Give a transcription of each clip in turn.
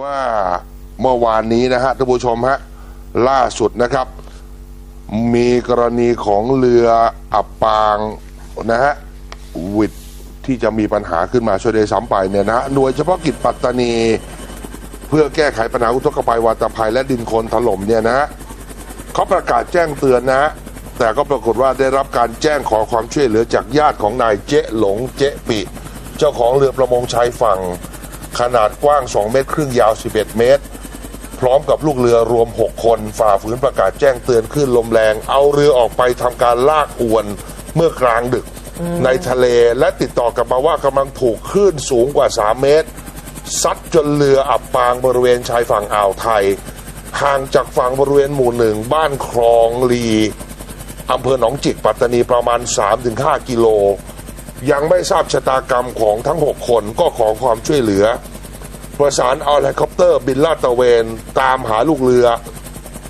ว่าเมื่อวานนี้นะฮะท่านผู้ชมฮะล่าสุดนะครับ มีกรณีของเรืออับปางนะฮะวิดที่จะมีปัญหาขึ้นมาช่วยได้ซ้ำไปเนี่ยนะหน่วยเฉพาะกิจปัตตานี เพื่อแก้ไขปัญหาอุทกภัยวาตภัยและดินโคลนถล่มเนี่ยนะฮะเขาประกาศแจ้งเตือนนะฮะแต่ก็ปรากฏว่าได้รับการแจ้งขอความช่วยเหลือจากญาติของนายเจ๊หลงเจ๊ปิ เจ้าของเรือประมงชายฝั่ง ขนาดกว้าง 2 เมตร ครึ่งยาว 11 เมตร พร้อมกับลูกเรือรวม 6 คน ฝ่าฝืนประกาศแจ้งเตือนคลื่นลมแรง เอาเรือออกไปทำการลากอวนเมื่อกลางดึกในทะเลและติดต่อกลับมาว่ากำลังถูกคลื่นสูงกว่า 3 เมตร ซัดจนเรืออับปางบริเวณชายฝั่งอ่าวไทย ห่างจากฝั่งบริเวณหมู่หนึ่งบ้านคลองลีอำเภอหนองจิกปัตตานีประมาณ 3-5 กิโล ยังไม่ทราบชะตากรรมของทั้ง 6 คนก็ขอความช่วยเหลือ ประสานเอาเฮลิคอปเตอร์บินลาดตระเวน ตามหาลูกเรือ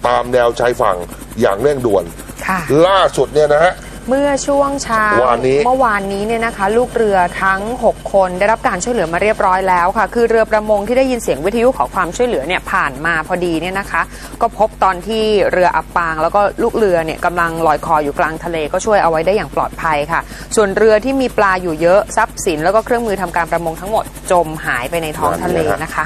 ตามแนวชายฝั่งอย่างเร่งด่วน ค่ะ ล่าสุดเนี่ยนะฮะ เมื่อช่วงเช้าวานนี้เมื่อวานนี้เนี่ยนะคะ ลูกเรือทั้ง 6 คนได้รับการช่วยเหลือมาเรียบร้อยแล้วค่ะ คือเรือประมงที่ได้ยินเสียงวิทยุขอความช่วยเหลือเนี่ยผ่านมาพอดีเนี่ยนะคะ ก็พบตอนที่เรืออับปาง แล้วก็ลูกเรือเนี่ยกำลังลอยคออยู่กลางทะเลก็ช่วยเอาไว้ได้อย่างปลอดภัยค่ะ ส่วนเรือที่มีปลาอยู่เยอะทรัพย์สิน แล้วก็เครื่องมือทำการประมงทั้งหมดจมหายไปในท้องทะเลนะคะ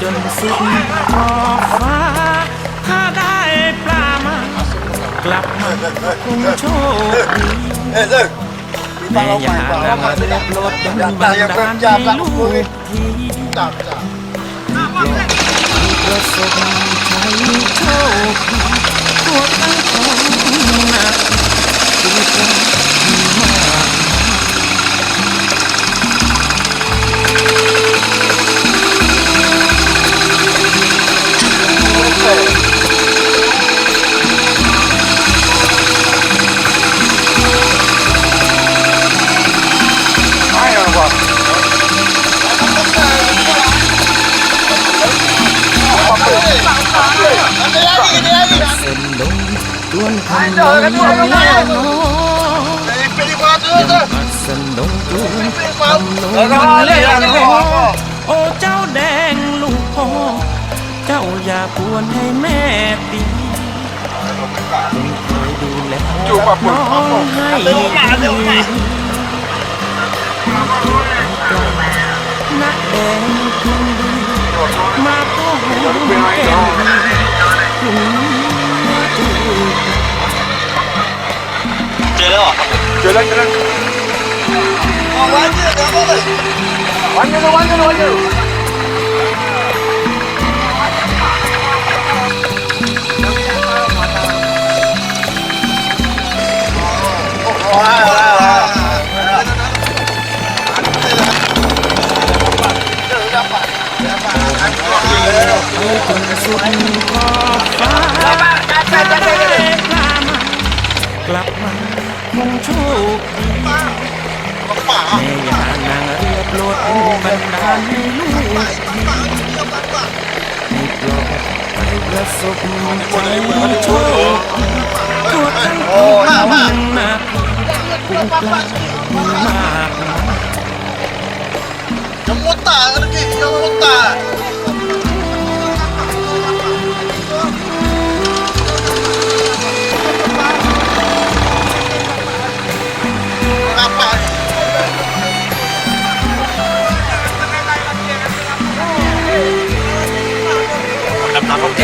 chân sức khó phá tha đại pla mà lặp mặt cùng chỗ าถ้าได้ปลามากลับมาคงโชคดีแม่อย่านั่งเรือโปรดดลบันดาลให้ลูกทีประสบชัยโชคดีตัวตั้ง dần đông tuôn khăn đôi lá nó mặt sân đông tuôn khăn đôi lá nó ô cháu đen lũ hồ cháu già buồn hay mẹ tìm đừng phải đi lẽ non hay đi nát đèn không đi mà có hồn kèm เจ้าแดงลูกพ่อ เจ้าอย่าปวนให้แม่ตีจงคอยดูแลน้องให้ดีนักแดงคนดีมาพ่อหอมแก้มลุงมาจูบ เจอแล้วเหรอ เจอแล้วเจอแล้ว ไปจนสุดขอบฟ้าจะได้กล้ามา กลับมาคงโชคดีแม่ย่านางเรียบโลดบันดาลให้ลูกดีให้ปลอดไปประสบใจโชคดีตัวทั้งของนาคุ้มกล้ามามาย Yang muta kan lagi, yang muta.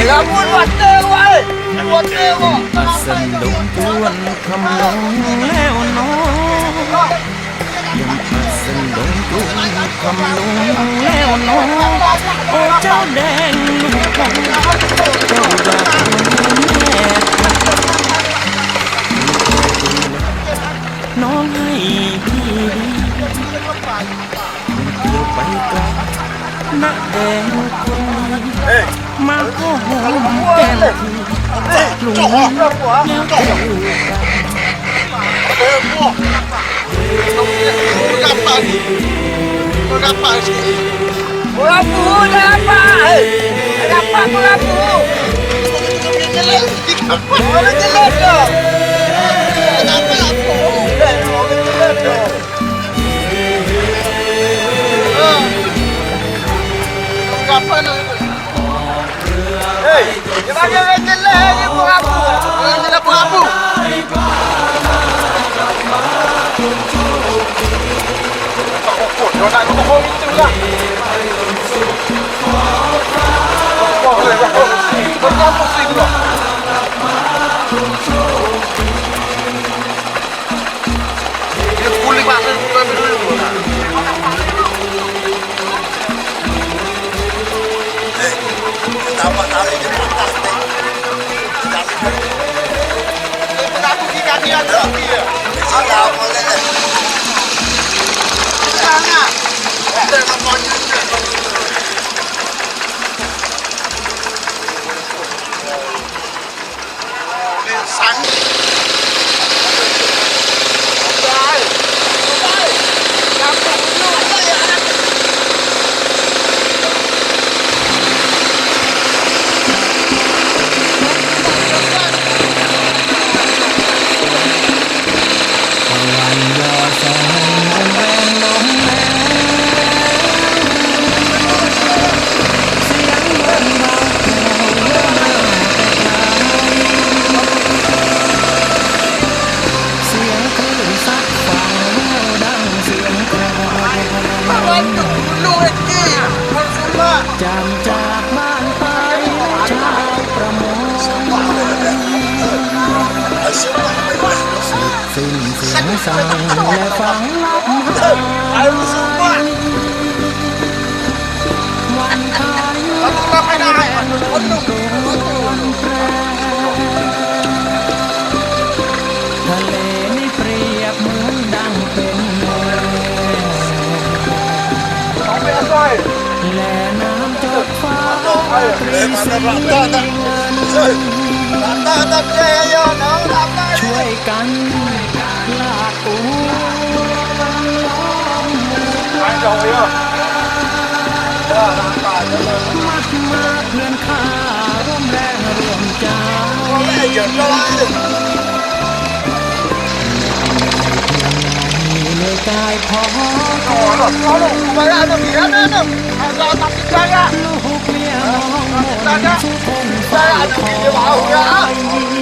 là muôn vật tiêu vậy vật tiêu mà dần đông tuôn khăm lông leo nó đừng mà dần đông tuôn khăm leo nó ô cháu đen lùng phong đâu đã nghe นคำลงแล้วน้องโอ้เจ้าแดงลูกของเจ้าอยากเป็นแม่น้องให้พี่ดีเที่ยวไปไกลนักแดงคนนี้มาก็หอมแก้มทีลุงแล้วเจ้า Kenapa ni? Kenapa sih? Merapu dah apa? Kenapa merapu? Orang jelek Hei, dia bagi orang jelek ni merapu. Orang jelek merapu. Kau nak kau itu lah. Kau boleh kau. Kau tak pusing 啥呢？在那。 ช่วยกันลากปูมากมาเพื่อนข้าร่วมแรงร่วมใจเหนื่ยกายพอ Kalau tak kira nak, kalau tak kira. 大家，大家，都进去玩会儿啊！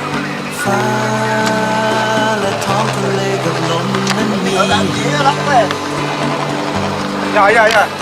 Yeah yeah yeah.